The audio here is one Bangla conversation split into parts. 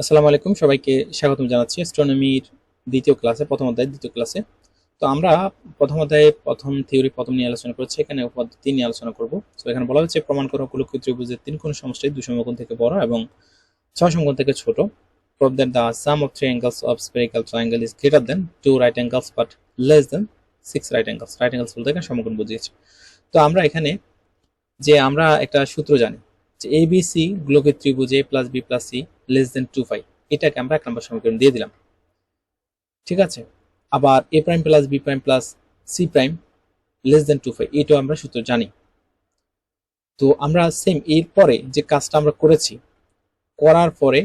আসসালামু আলাইকুম, সবাইকে স্বাগতম জানাচ্ছি অ্যাস্ট্রোনমির দ্বিতীয় ক্লাসে প্রথম অধ্যায় দ্বিতীয় ক্লাসে তো আমরা প্রথম অধ্যায়ে প্রথম থিওরি প্রথম নিয়ে আলোচনা করছি, এখানে পদ্ধতি নিয়ে আলোচনা করব। তো এখানে বলা হচ্ছে প্রমাণ করা গোলকীয় ত্রিভুজের তিন কোণ সমষ্টি, দুই সমকোণ থেকে বড় এবং ছয় সমকোণ থেকে ছোট। Prove that the sum of three angles of spherical triangle is greater than two right angles but less than six right angles right angles বলতে এখানে সমকোণ বুঝিয়েছে। তো আমরা এখানে যে আমরা একটা সূত্র জানি যে এবিসি গোলকীয় ত্রিভুজ A plus B plus C less than two five এটাকে আমরা এক নম্বর সমীকরণ দিয়ে দিলাম। ঠিক আছে? আবার A prime plus B prime plus C prime less than two five এটাও আমরা সূত্র জানি। তো আমরা সেম এরপরে যে কাজটা আমরা করেছি, করার পরে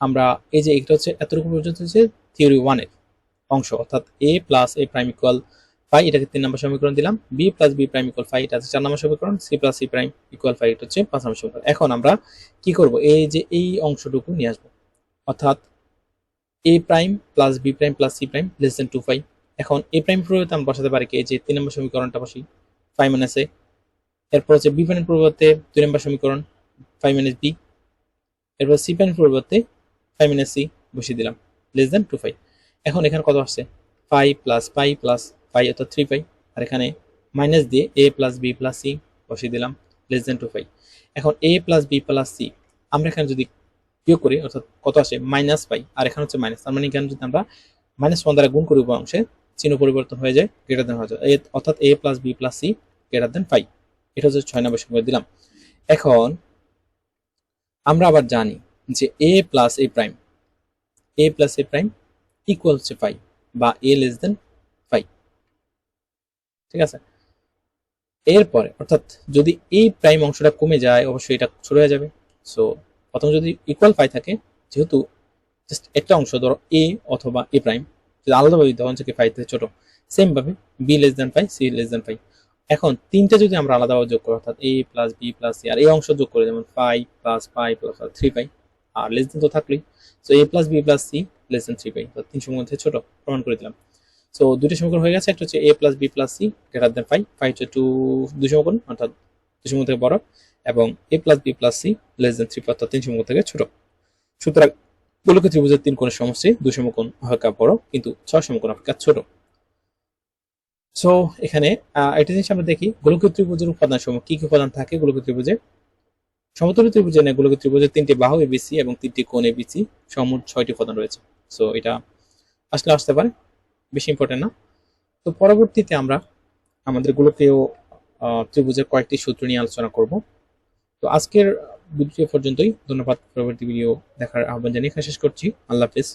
আমরা এই যে এটা হচ্ছে এতটুকু পর্যন্ত হচ্ছে থিওরি ওয়ানের অংশ, অর্থাৎ A plus A prime equal five এটাকে তিন নম্বর সমীকরণ দিলাম। B plus B prime equal five এটা হচ্ছে চার নম্বর সমীকরণ। C plus C prime equal এটা হচ্ছে পাঁচ নম্বর সমীকরণ। এখন আমরা কি করব? এই যে এই অংশটুকু নিয়ে আসব। অর্থাৎ A prime plus B prime plus C prime less than two five এখন এ প্রাইম পরিবর্তে আমরা বসাতে পারি কি? এই যে তিন নম্বর সমীকরণটা বসি। ফাইভ মাইনাস এ এরপর হচ্ছে বি প্রাইম পরিবর্তে দুই নম্বর সমীকরণ ফাইভ মাইনাস বি এরপর সি প্রাইম পরিবর্তে ফাইভ মাইনাস সি বসিয়ে দিলাম। লেস দেন টু ফাইভ এখন এখানে কত আসছে? Five plus five plus five অর্থাৎ থ্রি ফাইভ আর এখানে মাইনাস দিয়ে A plus B plus C বসিয়ে দিলাম লেস দেন টু ফাইভ এখন A plus B plus C আমরা এখানে যদি বিয়োগ করি, অর্থাৎ কত আসে? মাইনাস পাই। আর এখানে হচ্ছে মাইনাস তার মানে এখানে যদি আমরা মাইনাস ওয়ান দ্বারা গুণ করি, উভয় অংশে চিহ্ন পরিবর্তন হয়ে যায় গ্রেটার দেন হয়ে যায়। অর্থাৎ A plus B plus C greater than five এটা হচ্ছে ছয় নম্বর সময় দিলাম। এখন আমরা আবার জানি যে A plus A prime A plus A prime equal হচ্ছে ফাইভ বা এ লেস দেন ঠিক আছে? এরপরে, অর্থাৎ যদি এই প্রাইম অংশটা কমে যায়, অবশ্যই এটা ছোট হয়ে যাবে। সো প্রথম যদি ইকুয়াল ফাই থাকে, যেহেতু জাস্ট একটা অংশ ধরো এ অথবা এ প্রাইম যদি আলাদাভাবে ফাইভ থেকে ছোট সেম ভাবে B less than five C less than five এখন তিনটা যদি আমরা আলাদাভাবে যোগ করি, অর্থাৎ A plus B plus C আর এই অংশ যোগ করে যেমন five plus five plus three five আর লেস দেন তো থাকলেই। So A plus B plus C less than three five তিনশোর মধ্যে ছোট, প্রমাণ করে দিলাম। সো দুটো সমীকরণ হয়ে গেছে, একটা হচ্ছে A plus B plus C greater than five five হচ্ছে টু দুই সমীকরণ, অর্থাৎ দুই সমীকরণ থেকে বড়, এবং A plus B plus C less than three অর্থাৎ তিন সমীকরণ থেকে ছোট। সুতরাং গোলকের ত্রিভুজের তিন কোণের সমষ্টি, দুই সমকোণ অপেক্ষা বড়, কিন্তু ছয় সমকোণ অপেক্ষা ছোট। সো এখানে একটা জিনিস আমরা দেখি গোলকের ত্রিভুজের উপাদান সমূহ, কি কি উপাদান থাকে গোলকের ত্রিভুজে? সমতুল্য ত্রিভুজে নেই গোলকের ত্রিভুজের তিনটি বাহু এবিসি এবং তিনটি কোণ এবিসি সমোট ছয়টি উপাদান রয়েছে। সো এটা আসলে আসতে পারে। বেশি ইম্পর্টেন্ট না। তো পরবর্তীতে আমরা আমাদের গোলকীয় ত্রিভুজের কয়েকটি সূত্র নিয়ে আলোচনা করব। তো আজকের ভিডিও পর্যন্তই। ধন্যবাদ পরবর্তী ভিডিও দেখার আহ্বান জানিয়ে শেষ করছি। আল্লাহ হাফিজ।